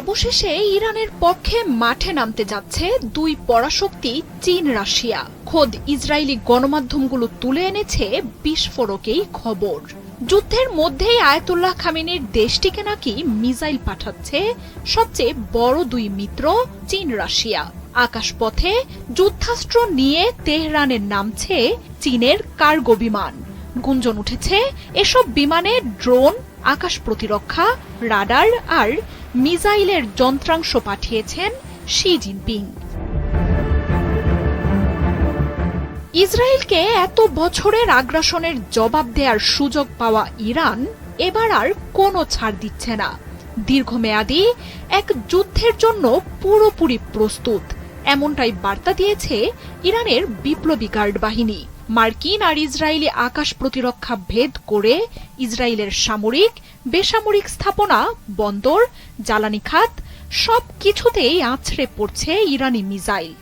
অবশেষে ইরানের পক্ষে মাঠে নামতে যাচ্ছে দুই পরাশক্তি চীন, রাশিয়া। খোদ ইসরায়েলি গণমাধ্যমগুলো তুলে এনেছে বিস্ফোরকেই খবর। যুদ্ধের মধ্যেই আয়াতুল্লাহ খামেনির দেশটিকে নাকি মিসাইল পাঠাচ্ছে সবচেয়ে বড় দুই মিত্র, চীন, রাশিয়া। আকাশপথে যুদ্ধাস্ত্র নিয়ে তেহরানের নামছে চীনের কার্গো বিমান। গুঞ্জন উঠেছে, এসব বিমানে ড্রোন, আকাশ প্রতিরক্ষা, রাডার আর মিসাইলের যন্ত্রাংশ পাঠিয়েছেন শি জিনপিং। ইসরায়েলকে এত বছরের আগ্রাসনের জবাব দেওয়ার সুযোগ পাওয়া ইরান এবার আর কোনো ছাড় দিচ্ছে না। দীর্ঘমেয়াদী এক যুদ্ধের জন্য পুরোপুরি প্রস্তুত, এমনটাই বার্তা দিয়েছে ইরানের বিপ্লবী গার্ড বাহিনী। মার্কিন আর ইসরায়েলি আকাশ প্রতিরক্ষা ভেদ করে ইসরায়েলের সামরিক বেসামরিক স্থাপনা, বন্দর, জ্বালানি খাত, সব কিছুতেই আছড়ে পড়ছে ইরানি মিসাইল।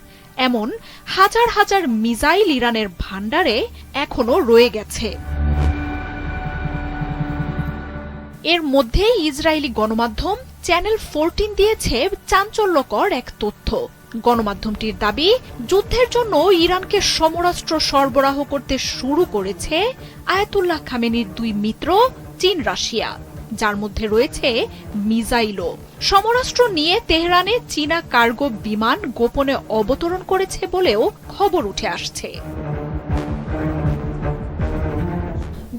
এমন হাজার হাজার মিসাইল ইরানের ভান্ডারে এখনও রয়ে গেছে। এর মধ্যেই ইসরায়েলি গণমাধ্যম চ্যানেল ফোরটিন দিয়েছে চাঞ্চল্যকর এক তথ্য। গণমাধ্যমটির দাবি, যুদ্ধের জন্য ইরানকে সমরাস্ত্র সরবরাহ করতে শুরু করেছে আয়াতুল্লাহ খামেনির দুই মিত্র, চীন, রাশিয়া। যার মধ্যে রয়েছে মিজাইলও সমরাষ্ট্র নিয়ে তেহরানে চীনা কার্গো বিমান গোপনে অবতরণ করেছে বলেও খবর উঠে আসছে।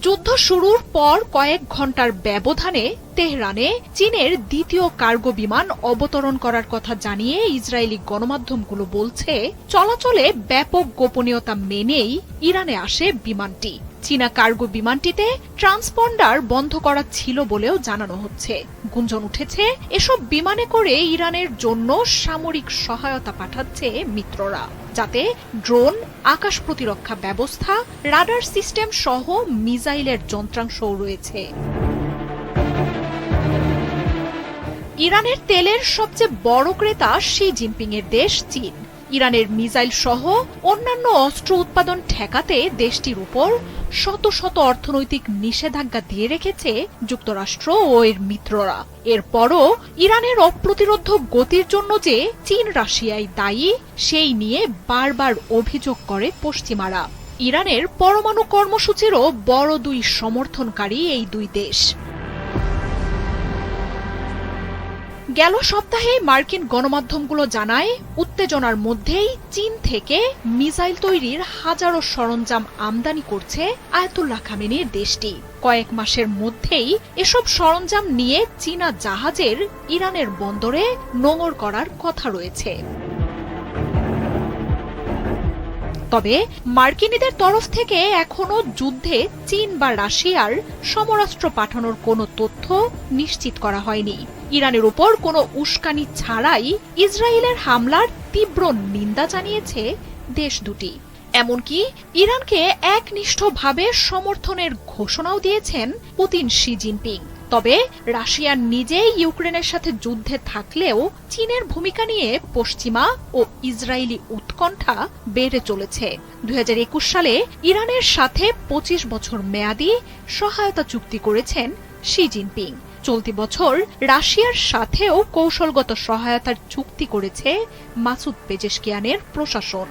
যুদ্ধ শুরুর পর কয়েক ঘণ্টার ব্যবধানে তেহরানে চীনের দ্বিতীয় কার্গো বিমান অবতরণ করার কথা জানিয়ে ইসরায়েলি গণমাধ্যমগুলো বলছে, চলাচলে ব্যাপক গোপনীয়তা মেনেই ইরানে আসে বিমানটি। চীনা কার্গো বিমানটিতে ট্রান্সপন্ডার বন্ধ করা ছিল বলেও জানানো হচ্ছে। গুঞ্জন উঠেছে, এসব বিমানে করে ইরানের জন্য সামরিক সহায়তা পাঠাচ্ছে মিত্ররা, যাতে ড্রোন, আকাশ প্রতিরক্ষা ব্যবস্থা, রাডার সিস্টেম সহ মিসাইলের যন্ত্রাংশও রয়েছে। ইরানের তেলের সবচেয়ে বড় ক্রেতা শি জিনপিং এর দেশ চীন। ইরানের মিসাইল সহ অন্যান্য অস্ত্র উৎপাদন ঠেকাতে দেশটির উপর শত শত অর্থনৈতিক নিষেধাজ্ঞা দিয়ে রেখেছে যুক্তরাষ্ট্র ও এর মিত্ররা। এরপরও ইরানের অপ্রতিরোধ গতির জন্য যে চীন রাশিয়ায় দায়ী, সেই নিয়ে বারবার অভিযোগ করে পশ্চিমারা। ইরানের পরমাণু কর্মসূচিরও বড় দুই সমর্থনকারী এই দুই দেশ। গেল সপ্তাহে মার্কিন গণমাধ্যমগুলো জানায়, উত্তেজনার মধ্যেই চীন থেকে মিসাইল তৈরির হাজারো সরঞ্জাম আমদানি করছে আয়তুল্লাহ খামেনির দেশটি। কয়েক মাসের মধ্যেই এসব সরঞ্জাম নিয়ে চীনা জাহাজের ইরানের বন্দরে নোঙর করার কথা রয়েছে। তবে মার্কিনীদের তরফ থেকে এখনও যুদ্ধে চীন বা রাশিয়ার সমরাস্ত্র পাঠানোর কোনো তথ্য নিশ্চিত করা হয়নি। ইরানের উপর কোনো উস্কানি ছাড়াই ইসরায়েলের হামলার তীব্র নিন্দা জানিয়েছে দেশ দুটি। এমনকি ইরানকে একনিষ্ঠভাবে সমর্থনের ঘোষণাও দিয়েছেন পুতিন শি জিনপিং। তবে রাশিয়া নিজেই ইউক্রেনের সাথে যুদ্ধে থাকলেও চীনের ভূমিকা নিয়ে পশ্চিমা ও ইসরায়েলি উৎকণ্ঠা বেড়ে চলেছে। দুই হাজার একুশ সালে ইরানের সাথে ২৫ বছর মেয়াদী সহায়তা চুক্তি করেছেন শি জিনপিং। চলতি বছর রাশিয়ার সাথেও কৌশলগত সহায়তার চুক্তি করেছে মাসুদ পেজেশকিয়ানের প্রশাসন।